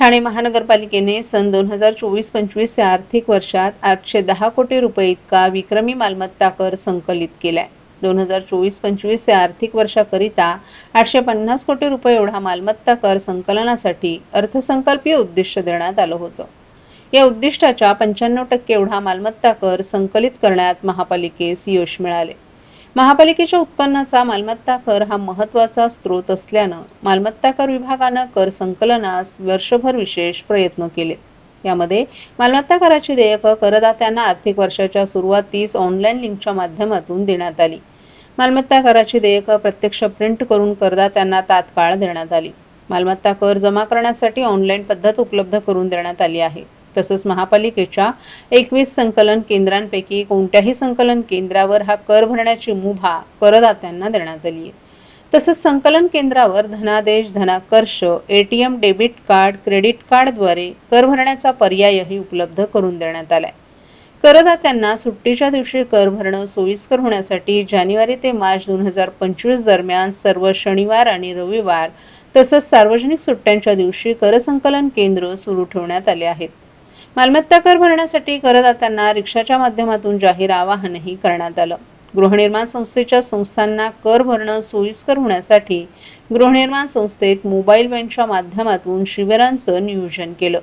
ठाणे महानगरपालिकेने सन दोन हजार चोवीस पंचवीस या आर्थिक वर्षात आठशे दहा कोटी रुपये इतका विक्रमी मालमत्ता कर संकलित केलाय. दोन हजार चोवीस पंचवीस या आर्थिक वर्षाकरिता आठशे पन्नास कोटी रुपये एवढा मालमत्ता कर संकलनासाठी अर्थसंकल्पीय उद्दिष्ट देण्यात आलं होतं. या उद्दिष्टाच्या पंच्याण्णव टक्के एवढा मालमत्ता कर संकलित करण्यात महापालिकेस यश मिळाले. महापालिकेच्या उत्पन्नाचा मालमत्ता कर हा महत्त्वाचा स्रोत असल्यानं मालमत्ता कर विभागानं कर संकलनास वर्षभर विशेष प्रयत्न केले. यामध्ये मालमत्ता कराची देयकं करदात्यांना आर्थिक वर्षाच्या सुरुवातीस ऑनलाईन लिंकच्या माध्यमातून देण्यात आली. मालमत्ता कराची देयकं प्रत्यक्ष प्रिंट करून करदात्यांना तात्काळ देण्यात आली. मालमत्ता कर जमा करण्यासाठी ऑनलाईन पद्धत उपलब्ध करून देण्यात आली आहे. तसंच महापालिकेच्या एकवीस संकलन केंद्रांपैकी कोणत्याही संकलन केंद्रावर हा कर भरण्याची मुभा करदात्यांना देण्यात आली आहे. तसंच संकलन केंद्रावर धनादेश धनाकर्ष एटीएम डेबिट कार्ड क्रेडिट कार्डद्वारे कर भरण्याचा पर्यायही उपलब्ध करून देण्यात आलाय. करदात्यांना सुट्टीच्या दिवशी कर भरणं सोयीस्कर होण्यासाठी जानेवारी ते मार्च दोन हजार पंचवीस दरम्यान सर्व शनिवार आणि रविवार तसंच सार्वजनिक सुट्ट्यांच्या दिवशी कर संकलन केंद्र सुरू ठेवण्यात आले आहेत. मालमत्ता कर भरण्यासाठी करदात्यांना रिक्षाच्या माध्यमातून जाहीर आवाहनही करण्यात आलं. गृहनिर्माण संस्थेच्या संस्थांना कर भरणं सोयीस्कर होण्यासाठी गृहनिर्माण संस्थेत मोबाईल व्हॅनच्या माध्यमातून शिबिरांचं नियोजन केलं.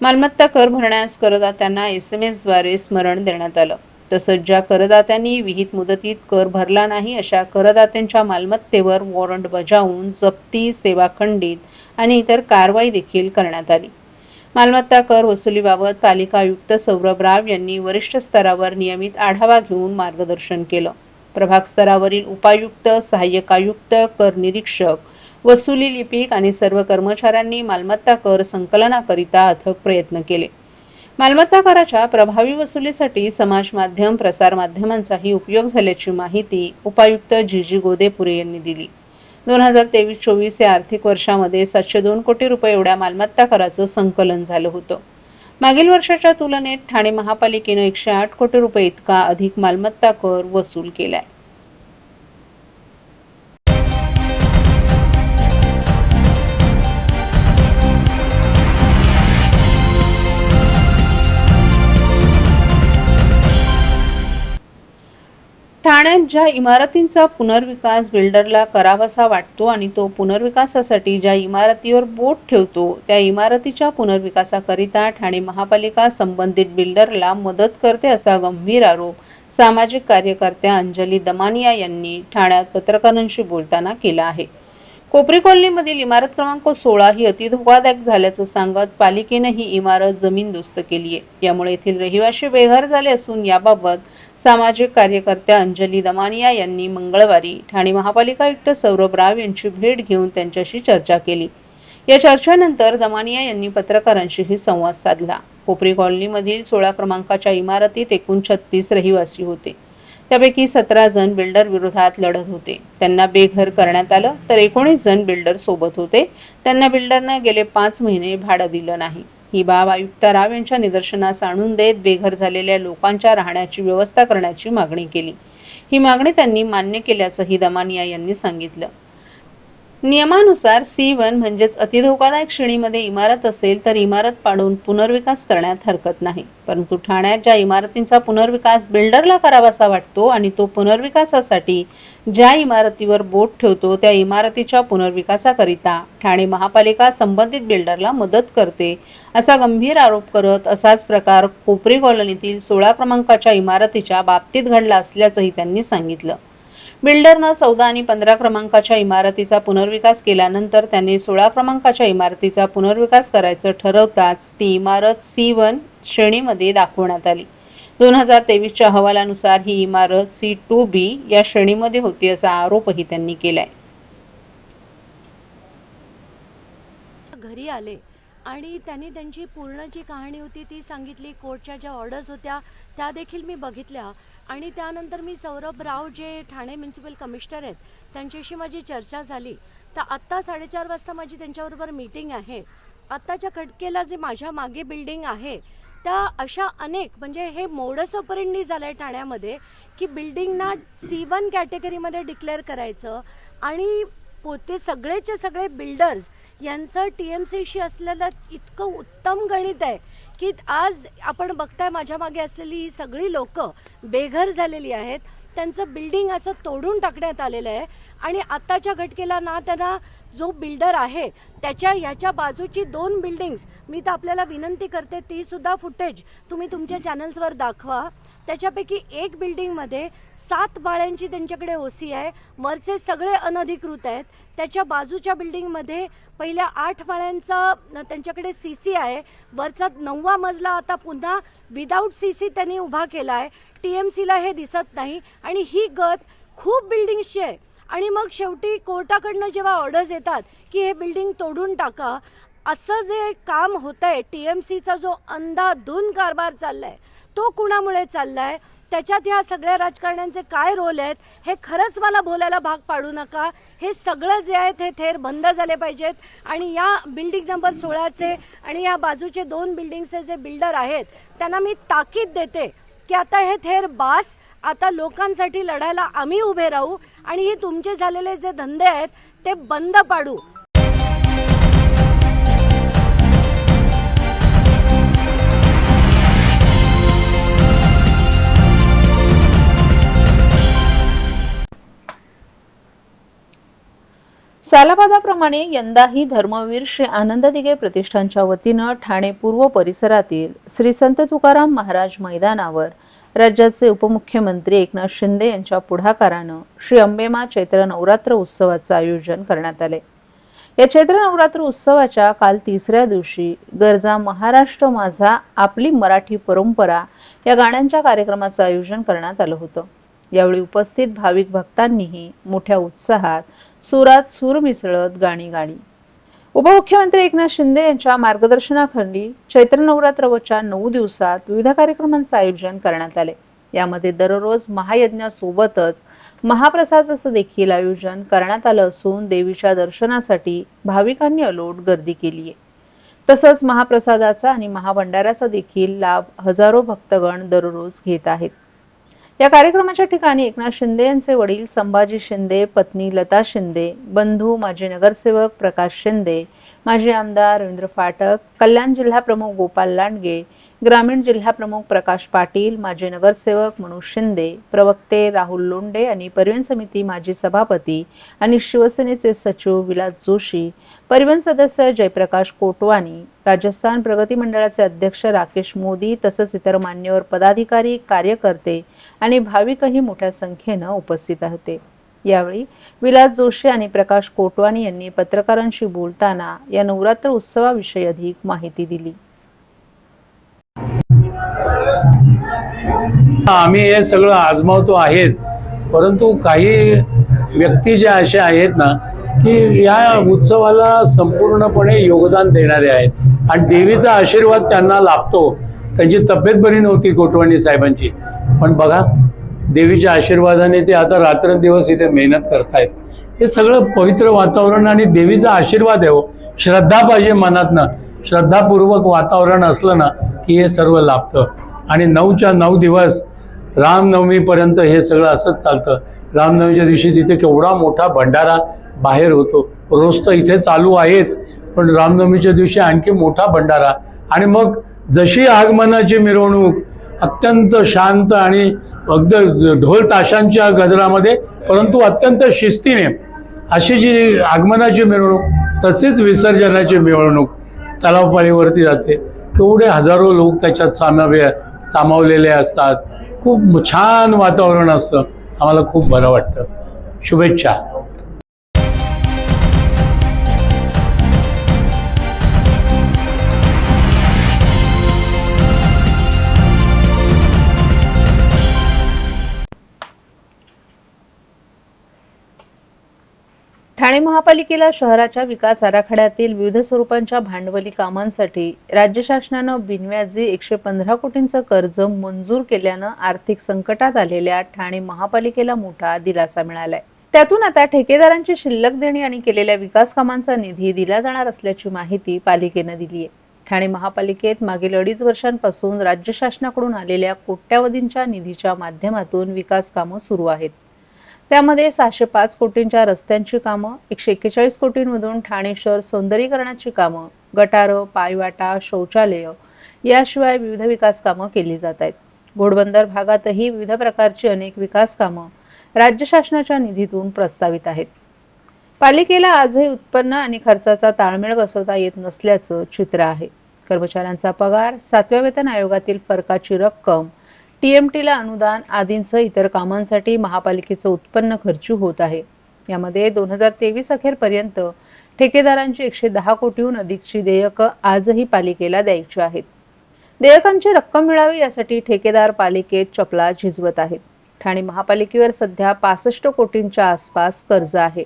मालमत्ता कर भरण्यास करदात्यांना एस एमद्वारे स्मरण देण्यात आलं. तसंच ज्या करदात्यांनी विहित मुदतीत कर भरला नाही अशा करदात्यांच्या मालमत्तेवर वॉरंट बजावून जप्ती सेवा खंडित आणि इतर कारवाई देखील करण्यात आली. मालमत्ता कर वसुलीबाबत पालिका आयुक्त सौरभ राव यांनी वरिष्ठ स्तरावर नियमित आढावा घेऊन मार्गदर्शन केलं. प्रभाग स्तरावरील उपायुक्त सहाय्यक आयुक्त कर निरीक्षक वसुली लिपिक आणि सर्व कर्मचाऱ्यांनी मालमत्ता कर संकलनाकरिता अथक प्रयत्न केले. मालमत्ता कराच्या प्रभावी वसुलीसाठी समाज माध्यम प्रसार माध्यमांचाही उपयोग झाल्याची माहिती उपायुक्त जी जी गोदेपुरे यांनी दिली. दोन हजार तेवीस चोवीस या आर्थिक वर्षामध्ये सातशे दोन कोटी रुपये एवढ्या मालमत्ता कराचं संकलन झालं होतं. मागील वर्षाच्या तुलनेत ठाणे महापालिकेनं एकशे आठ कोटी रुपये इतका अधिक मालमत्ता कर वसूल केलाय. ठाण्यात ज्या इमारतींचा पुनर्विकास बिल्डरला करावासा वाटतो आणि तो पुनर्विकासासाठी ज्या इमारतीवर बोट ठेवतो त्या इमारतीच्या पुनर्विकासाकरिता ठाणे महापालिका संबंधित बिल्डरला मदत करते असा गंभीर आरोप सामाजिक कार्यकर्त्या अंजली दमानिया यांनी ठाण्यात पत्रकारांशी बोलताना केला आहे. कोपरी कॉलनीमधील इमारत क्रमांक सोळा ही अति धोकादायक झाल्याचं सांगत पालिकेनं ही इमारत जमीनदोस्त केली आहे. यामुळे येथील रहिवाशी बेघर झाले असून याबाबत सामाजिक कार्यकर्त्या अंजली दमानिया यांनी मंगळवारी ठाणे महापालिका आयुक्त सौरभ राव यांची भेट घेऊन त्यांच्याशी चर्चा केली. या चर्चेनंतर दमानिया यांनी पत्रकारांशीही संवाद साधला. कोपरी कॉलनीमधील सोळा क्रमांकाच्या इमारतीत एकूण छत्तीस रहिवासी होते. त्यापैकी सतरा जण बिल्डर विरोधात लढत होते. त्यांना बेघर करण्यात आलं तर एकोणीस जण बिल्डर सोबत होते. त्यांना बिल्डरनं गेले पाच महिने भाडं दिलं नाही. ही बाब आयुक्त राव यांच्या निदर्शनास आणून देत बेघर झालेल्या लोकांच्या राहण्याची व्यवस्था करण्याची मागणी केली. ही मागणी त्यांनी मान्य केल्याचंही दमानिया यांनी सांगितलं. नियमानुसार सी वन म्हणजेच अतिधोकादायक श्रेणीमध्ये इमारत असेल तर इमारत पाडून पुनर्विकास करण्यात हरकत नाही. परंतु ठाण्यात ज्या इमारतींचा पुनर्विकास बिल्डरला करावासा वाटतो आणि तो पुनर्विकासासाठी ज्या इमारतीवर बोट ठेवतो त्या इमारतीच्या पुनर्विकासाकरिता ठाणे महापालिका संबंधित बिल्डरला मदत करते असा गंभीर आरोप करत असाच प्रकार कोपरी कॉलनीतील सोळा क्रमांकाच्या इमारतीच्या बाबतीत घडला असल्याचंही त्यांनी सांगितलं. बिल्डरनं चौदा आणि पंधरा क्रमांकाच्या इमारतीचा पुनर्विकास केल्यानंतर त्यांनी सोळा क्रमांकाच्या इमारतीचा पुनर्विकास करायचं ठरवताच ती इमारत सी वन श्रेणीमध्ये दाखवण्यात आली. दोन हजार तेवीसच्या अहवालानुसार ही इमारत सी टू बी या श्रेणीमध्ये होती असा आरोपही त्यांनी केलाय. घरी आले आणि त्यांनी त्यांची पूर्ण जी कहाणी होती ती सांगितली. कोर्टच्या ज्या ऑर्डर्स होत्या त्या देखील मी बघितल्या. आणि त्यानंतर मी सौरभ राव जे ठाणे म्युन्सिपल कमिशनर आहेत त्यांच्याशी माझी चर्चा झाली. तर आत्ता साडेचार वाजता माझी त्यांच्याबरोबर मीटिंग आहे. आत्ताच्या खटकेला जे माझ्या मागे बिल्डिंग आहे त्या अशा अनेक म्हणजे हे मोडस ऑपरेंडी झालं आहे ठाण्यामध्ये की बिल्डिंगना सी वन कॅटेगरीमध्ये डिक्लेअर करायचं आणि पोते सगळेचे सगळे बिल्डर्स यांचं टी एम सीशी असलेलं इतकं उत्तम गणित आहे की आज आपण बघताय माझ्या मागे असलेली ही सगळी लोक बेघर झालेली आहेत. त्यांचं बिल्डिंग असं तोडून टाकण्यात आलेलं आहे. आणि आत्ताच्या घटकेला ना त्यांना जो बिल्डर आहे त्याच्या ह्याच्या बाजूची दोन बिल्डिंग्स मी तर आपल्याला विनंती करते ती सुद्धा फुटेज तुम्ही तुमच्या चॅनल्सवर दाखवा. त्याच्यापैकी एक बिल्डिंगमध्ये सात बाळ्यांची त्यांच्याकडे ओसी आहे. वरचे सगळे अनधिकृत आहेत. त्याच्या बाजूच्या बिल्डिंगमध्ये पहिल्या आठ माळ्यांचा त्यांच्याकडे सी सी आहे. वरचा नववा मजला आता पुन्हा विदाऊट सी सी त्यांनी उभा केला आहे टी एम सीला हे दिसत नाही. आणि ही गत खूप बिल्डिंग्सची आहे. आणि मग शेवटी कोर्टाकडनं जेव्हा ऑर्डर्स येतात की हे बिल्डिंग तोडून टाका असं जे काम होत आहे टी एम सीचा जो अंधाधुंद कारभार चाललाय तो कुणामुळे चाललाय? त्याच्यात ह्या सगळ्या राजकारण्यांचे काय रोल आहेत? हे खरंच मला बोलायला भाग पाडू नका. हे सगळं जे आहेत हे थेर बंद झाले पाहिजेत. आणि या बिल्डिंग नंबर सोळाचे आणि या बाजूचे दोन बिल्डिंगचे जे बिल्डर आहेत त्यांना मी ताकीद देते की आता हे थेर बास आता लोकांसाठी लढायला आम्ही उभे राहू आणि हे तुमचे झालेले जे धंदे आहेत ते बंद पाडू. सालाबादाप्रमाणे यंदाही धर्मवीर श्री आनंद दिघे प्रतिष्ठानच्या वतीनं ठाणे पूर्व परिसरातील श्री संत तुकाराम महाराज मैदानावर राज्याचे उपमुख्यमंत्री एकनाथ शिंदे यांच्या पुढाकारानं श्री अंबेमा चैत्र नवरात्र उत्सवाचं आयोजन करण्यात आले. या चैत्र नवरात्र उत्सवाच्या काल तिसऱ्या दिवशी गरजा महाराष्ट्र माझा आपली मराठी परंपरा या गाण्यांच्या कार्यक्रमाचं आयोजन करण्यात आलं होतं. यावेळी उपस्थित भाविक भक्तांनीही मोठ्या उत्साहात सुरात सूर मिसळत गाणी गाणी. उपमुख्यमंत्री एकनाथ शिंदे यांच्या मार्गदर्शनाखाली चैत्र नवरात्रवच्या नऊ दिवसात विविध कार्यक्रमांचं आयोजन करण्यात आले. यामध्ये दररोज महायज्ञासोबतच महाप्रसादाचं देखील आयोजन करण्यात आलं असून देवीच्या दर्शनासाठी भाविकांनी अलोट गर्दी केली आहे. तसंच महाप्रसादाचा आणि महाभंडाऱ्याचा देखील लाभ हजारो भक्तगण दररोज घेत आहेत. या कार्यक्रमाच्या ठिकाणी एकनाथ शिंदे यांचे वडील संभाजी शिंदे पत्नी लता शिंदे बंधू माजी नगरसेवक प्रकाश शिंदे माजी आमदार रवींद्र फाटक कल्याण जिल्हा प्रमुख गोपाल लांडगे ग्रामीण जिल्हा प्रमुख प्रकाश पाटील माजी नगरसेवक मनोज शिंदे प्रवक्ते राहुल लोंडे आणि परिवहन समिती माजी सभापती आणि शिवसेनेचे सचिव विलास जोशी परिवहन सदस्य जयप्रकाश कोटवानी राजस्थान प्रगती मंडळाचे अध्यक्ष राकेश मोदी तसंच इतर मान्यवर पदाधिकारी कार्यकर्ते आणि भाविकही मोठ्या संख्येनं उपस्थित होते. यावेळी विलास जोशी आणि प्रकाश कोटवानी यांनी पत्रकारांशी बोलताना या नवरात्र उत्सवाविषयी अधिक माहिती दिली. आम्ही हे सगळं आजमावतो आहेत परंतु काही व्यक्ती ज्या अशा आहेत ना की या उत्सवाला संपूर्णपणे योगदान देणारे आहेत. आणि देवीचा आशीर्वाद त्यांना लाभतो. त्यांची तब्येत बरी नव्हती कोटवाणी साहेबांची. पण बघा देवीच्या आशीर्वादाने ते आता रात्रंदिवस इथे मेहनत करतायत. हे सगळं पवित्र वातावरण आणि देवीचा आशीर्वाद आहे हो. श्रद्धा पाहिजे मनातनं श्रद्धापूर्वक वातावरण असलं ना की हे सर्व लाभतं. आणि नऊच्या नऊ दिवस रामनवमीपर्यंत हे सगळं असंच चालतं. रामनवमीच्या दिवशी तिथे केवढा मोठा भंडारा बाहेर होतो. रोज तर इथे चालू आहेच पण रामनवमीच्या दिवशी आणखी मोठा भंडारा. आणि मग जशी आगमनाची मिरवणूक अत्यंत शांत आणि अगदी ढोल ताशांच्या गजरामध्ये परंतु अत्यंत शिस्तीने अशी जी आगमनाची मिरवणूक तशीच विसर्जनाची मिरवणूक तलावपाळीवरती जाते. केवढे हजारो लोक त्याच्यात सामावे सामावलेले असतात. खूप छान वातावरण असतं. आम्हाला खूप बरं वाटतं. शुभेच्छा. ठाणे महापालिकेला शहराच्या विकास आराखड्यातील विविध स्वरूपांच्या भांडवली कामांसाठी राज्य शासनानं बिनव्याजी एकशे पंधरा कोटींचं कर्ज मंजूर केल्यानं आर्थिक संकटात आलेल्या ठाणे महापालिकेला मोठा दिलासा मिळालाय. त्यातून आता ठेकेदारांची शिल्लक देणी आणि केलेल्या विकास कामांचा निधी दिला जाणार असल्याची माहिती पालिकेनं दिली आहे ठाणे महापालिकेत मागील अडीच वर्षांपासून राज्य शासनाकडून आलेल्या कोट्यावधींच्या निधीच्या माध्यमातून विकास कामं सुरू आहेत. त्यामध्ये सहाशे पाच कोटींच्या रस्त्यांची कामं एकशे एक्केचाळीस कोटींमधून ठाणे शहर सौंदर्यीकरणाची कामं गटारं पायवाटा शौचालय याशिवाय विविध विकास कामं केली जात आहेत. घोडबंदर भागातही विविध प्रकारची अनेक विकास कामं राज्य शासनाच्या निधीतून प्रस्तावित आहेत. पालिकेला आजही उत्पन्न आणि खर्चाचा ताळमेळ बसवता येत नसल्याचं चित्र आहे. कर्मचाऱ्यांचा पगार सातव्या वेतन आयोगातील फरकाची रक्कम टीएमटीला अनुदान आदींसह इतर कामांसाठी महापालिकेचं उत्पन्न खर्चू होत आहे. यामध्ये दोन हजार तेवीस अखेरपर्यंत ठेकेदारांची एकशे दहा कोटीहून अधिकची देयकं आजही पालिकेला द्यायची आहेत. देयकांची रक्कम मिळावी यासाठी ठेकेदार पालिकेत चपला झिजवत आहेत. ठाणे महापालिकेवर सध्या पासष्ट कोटींच्या आसपास कर्ज आहे.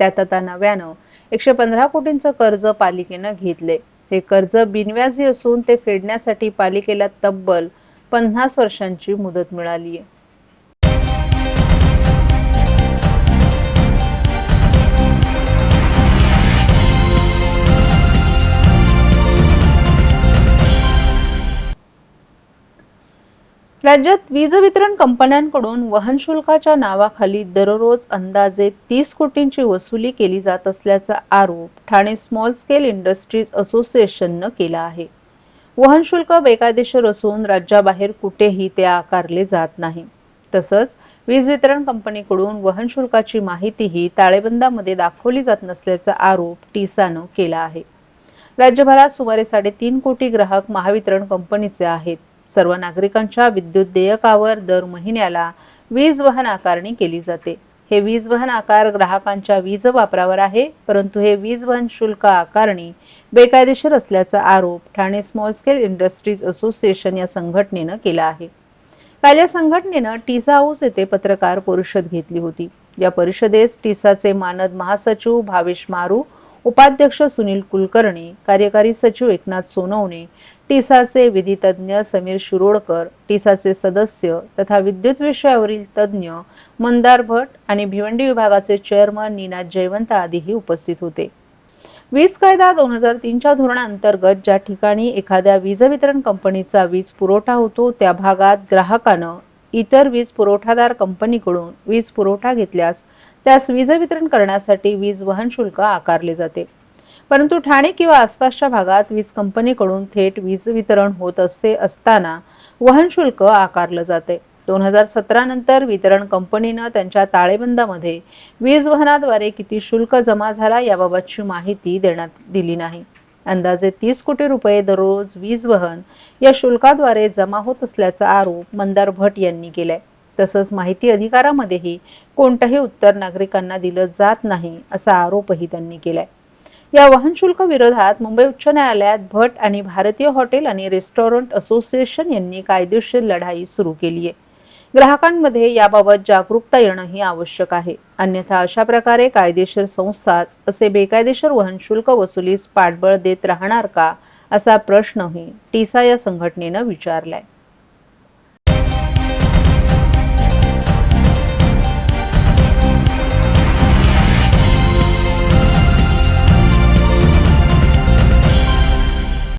त्यात आता नव्यानं एकशे पंधरा कोटींचं कर्ज पालिकेनं घेतले हे कर्ज बिनव्याजी असून ते फेडण्यासाठी पालिकेला तब्बल पन्नास वर्षांची मुदत मिळाली आहे. राज्यात वीज वितरण कंपन्यांकडून वहन शुल्काच्या नावाखाली दररोज अंदाजे तीस कोटींची वसुली केली जात असल्याचा आरोप ठाणे स्मॉल स्केल इंडस्ट्रीज असोसिएशननं केला आहे. वहन शुल्क बेकायदेशीर असून राज्याबाहेर कुठेही ते आकारले जात नाही. तसंच वीज वितरण कंपनीकडून वहन शुल्काची माहितीही ताळेबंदामध्ये दाखवली जात नसल्याचा आरोप टीसानं केला आहे. राज्यभरात सुमारे साडेतीन कोटी ग्राहक महावितरण कंपनीचे आहेत. सर्व नागरिकांच्या विद्युत देयकावर दर महिन्याला वीज वहन आकारणी केली जाते. हे वीज वहन आकार ग्राहकांच्या वीज वापरावर आहे परंतु हे वीज वहन शुल्क आकारणी बेकायदेशीर असल्याचा आरोप Thane small scale industries association या संघटनेनं केला आहे. काल या संघटनेनं टीसा हाऊस येथे पत्रकार परिषद घेतली होती. या परिषदेस टीसाचे मानद महासचिव भावेश मारू उपाध्यक्ष सुनील कुलकर्णी कार्यकारी सचिव एकनाथ सोनवणे टिसाचे विधितज्ञ समीर शिरोडकर टिसाचे सदस्य तथा विद्युत विषयावरील तज्ज्ञ मंदार भट आणि भिवंडी विभागाचे चेअरमन निनाद जयवंत आदीही उपस्थित होते. वीज कायदा दोन हजार तीनच्या धोरणाअंतर्गत ज्या ठिकाणी एखाद्या वीज वितरण कंपनीचा वीज पुरवठा होतो त्या भागात ग्राहकानं इतर वीज पुरवठादार कंपनीकडून वीज पुरवठा घेतल्यास त्यास वीज वितरण करण्यासाठी वीज वहन शुल्क आकारले जाते. परंतु ठाणे किंवा आसपासच्या भागात वीज कंपनीकडून थेट वीज वितरण होत असते असताना वहन शुल्क आकारलं जाते. दोन हजार सतरा नंतर वितरण कंपनीनं त्यांच्या ताळेबंदामध्ये वीज वहनाद्वारे किती शुल्क जमा झाला याबाबतची माहिती देण्यात दिली नाही. अंदाजे तीस कोटी रुपये दररोज वीज वहन या शुल्काद्वारे जमा होत असल्याचा आरोप मंदार भट यांनी केलाय. तसंच माहिती अधिकारामध्येही कोणतंही उत्तर नागरिकांना दिलं जात नाही असा आरोपही त्यांनी केलाय. या वाहन शुल्क विरोधात मुंबई उच्च न्यायालयात भट आणि भारतीय हॉटेल आणि रेस्टॉरंट असोसिएशन यांनी कायदेशीर लढाई सुरू केली आहे. ग्राहकांमध्ये याबाबत जागरूकता येणं ही आवश्यक आहे. अन्यथा अशा प्रकारे कायदेशीर संस्थाच असे बेकायदेशीर वहन शुल्क वसुलीस पाठबळ देत राहणार का असा प्रश्नही टीसा या संघटनेनं विचारलाय.